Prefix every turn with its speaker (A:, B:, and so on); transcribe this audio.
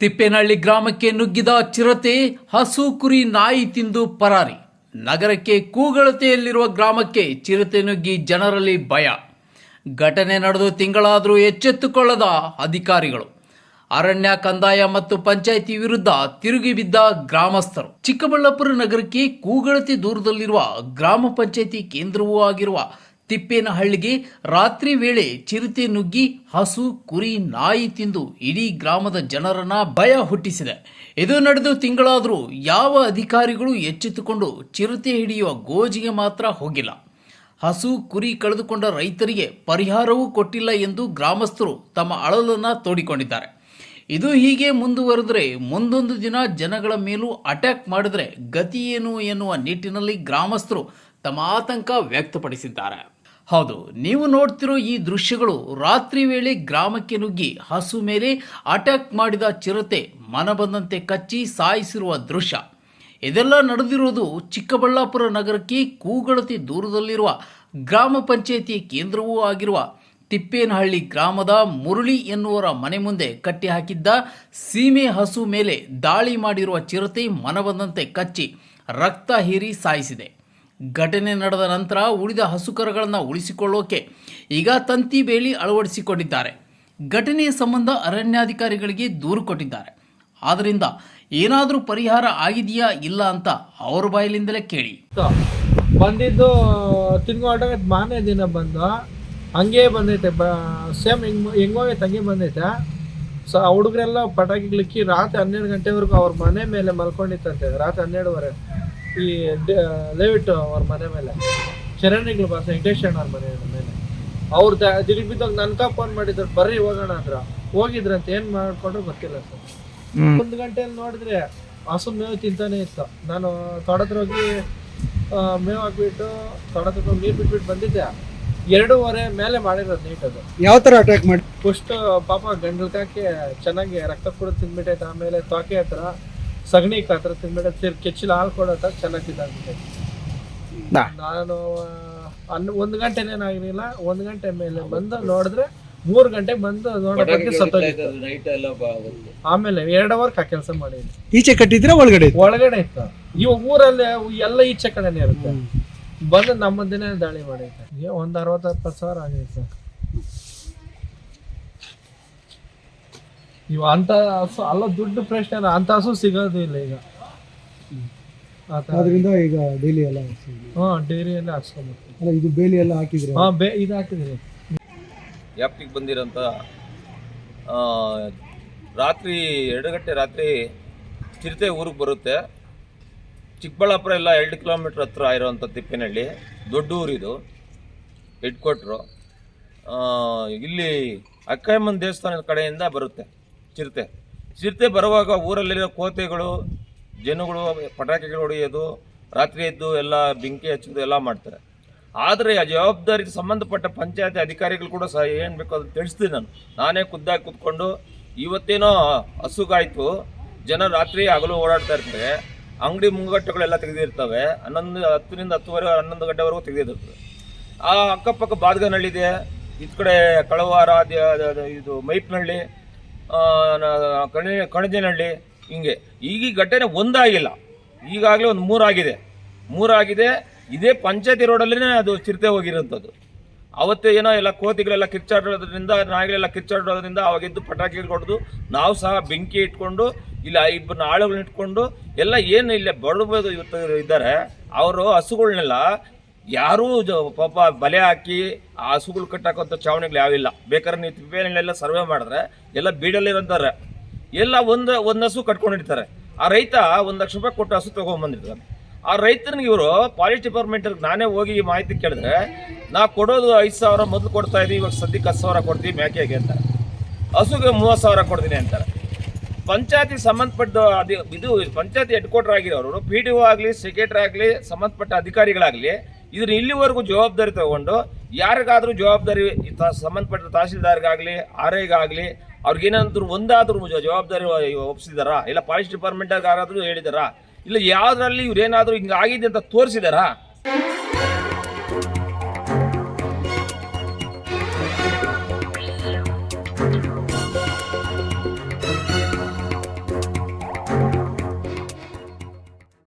A: ತಿಪ್ಪೇನಹಳ್ಳಿ ಗ್ರಾಮಕ್ಕೆ ನುಗ್ಗಿದ ಚಿರತೆ ಹಸು ಕುರಿ ನಾಯಿ ತಿಂದು ಪರಾರಿ. ನಗರಕ್ಕೆ ಕೂಗಳತೆಯಲ್ಲಿರುವ ಗ್ರಾಮಕ್ಕೆ ಚಿರತೆ ನುಗ್ಗಿ ಜನರಲ್ಲಿ ಭಯ. ಘಟನೆ ನಡೆದು ತಿಂಗಳಾದರೂ ಎಚ್ಚೆತ್ತುಕೊಳ್ಳದ ಅಧಿಕಾರಿಗಳು. ಅರಣ್ಯ, ಕಂದಾಯ ಮತ್ತು ಪಂಚಾಯಿತಿ ವಿರುದ್ಧ ತಿರುಗಿ ಬಿದ್ದ ಗ್ರಾಮಸ್ಥರು. ಚಿಕ್ಕಬಳ್ಳಾಪುರ ನಗರಕ್ಕೆ ಕೂಗಳತೆ ದೂರದಲ್ಲಿರುವ ಗ್ರಾಮ ಪಂಚಾಯಿತಿ ಕೇಂದ್ರವೂ ಆಗಿರುವ ತಿಪ್ಪೇನಹಳ್ಳಿಗೆ ರಾತ್ರಿ ವೇಳೆ ಚಿರತೆ ನುಗ್ಗಿ ಹಸು, ಕುರಿ, ನಾಯಿ ತಿಂದು ಇಡೀ ಗ್ರಾಮದ ಜನರನ್ನ ಭಯ ಹುಟ್ಟಿಸಿದೆ. ಇದು ನಡೆದು ತಿಂಗಳಾದರೂ ಯಾವ ಅಧಿಕಾರಿಗಳು ಎಚ್ಚೆತ್ತುಕೊಂಡು ಚಿರತೆ ಹಿಡಿಯುವ ಗೋಜಿಗೆ ಮಾತ್ರ ಹೋಗಿಲ್ಲ. ಹಸು, ಕುರಿ ಕಳೆದುಕೊಂಡ ರೈತರಿಗೆ ಪರಿಹಾರವೂ ಕೊಟ್ಟಿಲ್ಲ ಎಂದು ಗ್ರಾಮಸ್ಥರು ತಮ್ಮ ಅಳಲನ್ನು ತೋಡಿಕೊಂಡಿದ್ದಾರೆ. ಇದು ಹೀಗೆ ಮುಂದುವರೆದರೆ ಮುಂದೊಂದು ದಿನ ಜನಗಳ ಮೇಲೂ ಅಟ್ಯಾಕ್ ಮಾಡಿದರೆ ಗತಿ ಏನು ಎನ್ನುವ ನಿಟ್ಟಿನಲ್ಲಿ ಗ್ರಾಮಸ್ಥರು ತಮ್ಮ ಆತಂಕ ವ್ಯಕ್ತಪಡಿಸಿದ್ದಾರೆ. ಹೌದು, ನೀವು ನೋಡ್ತಿರೋ ಈ ದೃಶ್ಯಗಳು ರಾತ್ರಿ ವೇಳೆ ಗ್ರಾಮಕ್ಕೆ ನುಗ್ಗಿ ಹಸು ಮೇಲೆ ಅಟ್ಯಾಕ್ ಮಾಡಿದ ಚಿರತೆ ಮನಬಂದಂತೆ ಕಚ್ಚಿ ಸಾಯಿಸಿರುವ ದೃಶ್ಯ. ಇದೆಲ್ಲ ನಡೆದಿರುವುದು ಚಿಕ್ಕಬಳ್ಳಾಪುರ ನಗರಕ್ಕೆ ಕೂಗಳತಿ ದೂರದಲ್ಲಿರುವ ಗ್ರಾಮ ಪಂಚಾಯಿತಿ ಕೇಂದ್ರವೂ ಆಗಿರುವ ತಿಪ್ಪೇನಹಳ್ಳಿ ಗ್ರಾಮದ ಮುರಳಿ ಎನ್ನುವರ ಮನೆ ಮುಂದೆ ಕಟ್ಟಿ ಹಾಕಿದ್ದ ಸೀಮೆ ಹಸು ಮೇಲೆ ದಾಳಿ ಮಾಡಿರುವ ಚಿರತೆ ಮನಬಂದಂತೆ ಕಚ್ಚಿ ರಕ್ತ ಹೀರಿ ಸಾಯಿಸಿದೆ. ಘಟನೆ ನಡೆದ ನಂತರ ಉಳಿದ ಹಸುಕರಗಳನ್ನು ಉಳಿಸಿಕೊಳ್ಳೋಕೆ ಈಗ ತಂತಿ ಬೇಲಿ ಅಳವಡಿಸಿಕೊಂಡಿದ್ದಾರೆ. ಘಟನೆಯ ಸಂಬಂಧ ಅರಣ್ಯಾಧಿಕಾರಿಗಳಿಗೆ ದೂರು ಕೊಟ್ಟಿದ್ದಾರೆ. ಆದ್ದರಿಂದ ಏನಾದರೂ ಪರಿಹಾರ ಆಗಿದೆಯಾ ಇಲ್ಲ ಅಂತ ಅವ್ರ ಬಾಯಲಿಂದಲೇ ಕೇಳಿ.
B: ಬಂದಿದ್ದು ತಿನ್ಕೊಂಡಾಗ ಮಾನೇ ದಿನ ಬಂದು ಹಂಗೆ ಬಂದೈತೆ, ಬ, ಸೇಮ್ ಹೆಂಗ್ ಹೆಂಗೋಗೈತೆ ಹಂಗೆ ಬಂದೈತೆ. ಸೊ ಹುಡುಗರೆಲ್ಲ ಪಟಾಕಿಗಳಿಕ್ಕಿ ರಾತ್ರಿ ಹನ್ನೆರಡು ಗಂಟೆವರೆಗೂ ಅವ್ರ ಮನೆ ಮೇಲೆ ಮಲ್ಕೊಂಡಿತ್ತಂತೆ ರಾತ್ರಿ ಹನ್ನೆರಡುವರೆ. ಈ ಲೇವಿಟ್ ಅವ್ರ ಮನೆ ಮೇಲೆ ಶರಣಿಗಳು ಬರ್ತಾರೆ ವೆಂಕಟೇಶಣ್ಣ ಅವ್ರ ಮನೆ ಮೇಲೆ. ಅವ್ರ ದಿಲ್ ಬಿದ್ದಾಗ ನನ್ಕ ಫೋನ್ ಮಾಡಿದ್ರು ಬರ್ರಿ ಹೋಗೋಣ ಅಂದ್ರ. ಹೋಗಿದ್ರಂತ ಏನ್ ಮಾಡ್ಕೊಂಡ್ರು ಗೊತ್ತಿಲ್ಲ ಸರ್. ಒಂದು ಗಂಟೆಯಲ್ಲಿ ನೋಡಿದ್ರೆ ಹಸು ಮೇವು ತಿಂತಾನೆ ಇತ್ತು. ನಾನು ತೋಟತ್ರ ಹೋಗಿ ಮೇವು ಹಾಕ್ಬಿಟ್ಟು ತೋಟತ್ರ ಹೋಗಿ ನೀರು ಬಿಟ್ಬಿಟ್ಟು ಬಂದಿದ್ದೆ. ಎರಡೂವರೆ ಮೇಲೆ ಮಾಡಿರೋದು ನೀಟ್ ಅದು.
C: ಯಾವ ತರ ಅಟ್ಯಾಕ್ ಮಾಡಿ
B: ಫಸ್ಟ್ ಪಾಪ ಗಂಡಲ್ಕಾಕಿ ಚೆನ್ನಾಗಿ ರಕ್ತ ಕೂಡ ತಿಂದ್ಬಿಟ್ಟೈತೆ ಆಮೇಲೆ ತ್ವಾಕೆ ಹತ್ರ. ಸಗಣಿ ಹತ್ರ ತಿಂದ್ಬಿಟ್ಟೈತೆ ಕೆಚ್ಚಲು ಹಾಲು ಕೊಡತ್ತ ಚೆನ್ನಾಗಿ ಇದಾಗಿದೆ ನಾನು ಅನ್ನ ಒಂದು ಗಂಟೆನೇನಾಗಿರಲಿಲ್ಲ ಒಂದು ಗಂಟೆ ಮೇಲೆ ಬಂದು ನೋಡಿದ್ರೆ ಮೂರು ಗಂಟೆಗೆ ಬಂದು ನೋಡೋದಕ್ಕೆ ಸತ್ತೋಗಿತ್ತು. ಆಮೇಲೆ ಎರಡು ಅವರ್ ಆ ಕೆಲಸ ಮಾಡಿದ್ವಿ
C: ಈಚೆ ಕಟ್ಟಿದ್ರೆ ಒಳಗಡೆ.
B: ಒಳಗಡೆ ಇತ್ತು. ಇವ ಊರಲ್ಲಿ ಎಲ್ಲ ಈಚೆ ಕಡೆನೇ ಇರುತ್ತೆ. ಬಂದು ನಮ್ಮ ದಿನ ದಾಳಿ ಮಾಡೈತೆ ಏ ಒಂದ್ ಅರವತ್ತು ಎಪ್ಪತ್ತು ಸಾವಿರ ಆಗೈತೆ ಇವ ಅಂತ ಹಸು ಅಲ್ಲ ದುಡ್ಡು ಪ್ರಶ್ನೆ ಅಲ್ಲ ಅಂತ ಹಸು ಸಿಗೋದು ಇಲ್ಲ ಈಗ. ಆ ಥರ.
C: ಅದರಿಂದ ಈಗ ಡೈಲಿ ಎಲ್ಲ
B: ಹಾ ಡೈರಿ ಹಾಕ್ಸ್ಕೊಂಬರ್ತೀವಿ
C: ಅಲ್ಲ ಇದು ಬೇಲಿ ಎಲ್ಲ ಹಾಕಿದ್ರೆ?
B: ಹಾ ಬೇ ಇದು ಹಾಕಿದ್ರಿ
D: ವ್ಯಾಪ್ತಿಗೆ ಬಂದಿರೋಂಥ ಆ, ರಾತ್ರಿ ಎರಡು ಗಂಟೆ ರಾತ್ರಿ ಚಿರತೆ ಊರಿಗೆ ಬರುತ್ತೆ. ಚಿಕ್ಕಬಳ್ಳಾಪುರ ಎಲ್ಲ ಎರಡು ಕಿಲೋಮೀಟ್ರ್ ಹತ್ರ ಇರೋವಂಥ ತಿಪ್ಪೇನಹಳ್ಳಿ. ದೊಡ್ಡ ಊರಿದು ಹೆಡ್ ಕ್ವಾರ್ಟ್ರು. ಇಲ್ಲಿ ಅಕ್ಕಯ್ಯಮ್ಮನ ದೇವಸ್ಥಾನದ ಕಡೆಯಿಂದ ಬರುತ್ತೆ. ಚಿರತೆ. ಚಿರತೆ ಬರುವಾಗ ಊರಲ್ಲಿರೋ ಕೋತೆಗಳು, ಜನಗಳು, ಪಟಾಕಿಗಳು ಹೊಡೆಯೋದು, ರಾತ್ರಿ ಎದ್ದು ಎಲ್ಲ ಬೆಂಕಿ ಹಚ್ಚೋದು ಎಲ್ಲ ಮಾಡ್ತಾರೆ. ಆದರೆ ಆ ಜವಾಬ್ದಾರಿಗೆ ಸಂಬಂಧಪಟ್ಟ ಪಂಚಾಯತಿ ಅಧಿಕಾರಿಗಳು ಕೂಡ ಸಹ ಏನು ಬೇಕು ಅದು ತಿಳಿಸ್ತೀನಿ ನಾನು. ನಾನೇ ಖುದ್ದಾಗಿ ಕೂತ್ಕೊಂಡು ಇವತ್ತೇನೋ ಹಸುಗಾಯಿತು, ಜನ ರಾತ್ರಿ ಹಗಲು ಓಡಾಡ್ತಾ ಇರ್ತಾರೆ, ಅಂಗಡಿ ಮುಂಗಟ್ಟುಗಳೆಲ್ಲ ತೆಗೆದಿರ್ತವೆ, ಹನ್ನೊಂದು, ಹತ್ತರಿಂದ ಹತ್ತುವರೆ, ಹನ್ನೊಂದು ಗಂಟೆವರೆಗೂ ತೆಗೆದಿರ್ತವೆ. ಆ ಅಕ್ಕಪಕ್ಕ ಬಾದ್ಗನಹಳ್ಳಿದೆ ಈ ಕಡೆ ಕಳವಾರ ಇದು ಮೈಪ್ನಹಳ್ಳಿ ಕಣಿ, ಕಣಜನಹಳ್ಳಿ, ಹಿಂಗೆ. ಈಗ ಘಟನೆ ಒಂದಾಗಿಲ್ಲ. ಈಗಾಗಲೇ ಒಂದು ಮೂರಾಗಿದೆ. ಮೂರಾಗಿದೆ, ಇದೇ ಪಂಚಾಯತಿ ರೋಡಲ್ಲೇ ಅದು ಚಿರತೆ ಹೋಗಿರೋಂಥದ್ದು ಅವತ್ತೇ ಏನೋ ಎಲ್ಲ ಕೋತಿಗಳೆಲ್ಲ ಕಿರ್ಚಾಡೋದ್ರಿಂದ, ನಾಯಿಗಳೆಲ್ಲ ಕಿರ್ಚಾಡೋದ್ರಿಂದ ಅವಾಗಿದ್ದು ಪಟಾಕಿಗಳು ಹೊಡೆದು ನಾವು ಸಹ ಬೆಂಕಿ ಇಟ್ಕೊಂಡು, ಇಲ್ಲ ಇಬ್ಬರನ್ನ ಆಳುಗಳನ್ನ ಇಟ್ಕೊಂಡು, ಎಲ್ಲ ಏನು ಇಲ್ಲ ಬಡಬೋದು ಇವತ್ತು ಇದ್ದಾರೆ. ಅವರು ಹಸುಗಳನ್ನೆಲ್ಲ ಯಾರೂ ಪಾಪ ಬಲೆ ಹಾಕಿ ಆ ಹಸುಗಳು ಕಟ್ಟಾಕಂಥ ಚಾವಣಿಗಳು ಯಾವಿಲ್ಲ ಬೇಕಾದ್ರೆ ನೀವು ತಿಪ್ಪೇನೆಲ್ಲ ಸರ್ವೆ ಮಾಡಿದ್ರೆ ಎಲ್ಲ ಬೀಡಲ್ಲಿರಂತಾರೆ ಎಲ್ಲ ಒಂದು ಒಂದು ಹಸು ಕಟ್ಕೊಂಡಿರ್ತಾರೆ ಆ ರೈತ ಒಂದು ಲಕ್ಷ ರೂಪಾಯಿ ಕೊಟ್ಟು ಹಸು ತೊಗೊಂಬಂದಿರ್ತಾನೆ ಆ ರೈತನಿಗೆ ಇವರು ಪಾಲಿಸ್ ಡಿಪಾರ್ಟ್ಮೆಂಟ್ ನಾನೇ ಹೋಗಿ ಈ ಮಾಹಿತಿ ಕೇಳಿದ್ರೆ, ನಾ ಕೊಡೋದು ಐದು ಸಾವಿರ ಮೊದಲು ಕೊಡ್ತಾ ಇದ್ದೀವಿ ಇವಾಗ ಸದ್ಯಕ್ಕೆ ಹತ್ತು ಸಾವಿರ ಕೊಡ್ತೀವಿ ಮೇಕೆಗೆ ಅಂತಾರೆ. ಹಸುಗೆ ಮೂವತ್ತು ಸಾವಿರ ಕೊಡ್ತೀನಿ ಅಂತಾರೆ. ಪಂಚಾಯತಿ ಸಂಬಂಧಪಟ್ಟ ಅದು ಇದು ಪಂಚಾಯತಿ ಹೆಡ್ ಕ್ವಾರ್ಟರ್ ಆಗಿರೋರು ಪಿ ಡಿ ಒ ಆಗಲಿ ಸೆಕ್ರೆಟರಿ ಆಗಲಿ, ಸಂಬಂಧಪಟ್ಟ ಅಧಿಕಾರಿಗಳಾಗಲಿ ಇದನ್ನ ಇಲ್ಲಿವರೆಗೂ ಜವಾಬ್ದಾರಿ ತಗೊಂಡು ಯಾರಿಗಾದ್ರೂ ಜವಾಬ್ದಾರಿ ಸಂಬಂಧಪಟ್ಟ ತಹಸೀಲ್ದಾರ್ಗಾಗಲಿ ಆರ್ ಐಗಾಗಲಿ ಅವ್ರಿಗೇನಾದ್ರು ಒಂದಾದ್ರೂ ಜವಾಬ್ದಾರಿ ಒಪ್ಪಿಸಿದಾರಾ ಇಲ್ಲ ಪಾಲಿಸ್ ಡಿಪಾರ್ಟ್ಮೆಂಟ್ಗಾರಾದ್ರೂ ಹೇಳಿದಾರಾ? ಇಲ್ಲ ಯಾವ್ದ್ರಲ್ಲಿ ಇವ್ರೇನಾದ್ರೂ ಹಿಂಗೆ ಆಗಿದೆ ಅಂತ ತೋರಿಸಿದಾರಾ?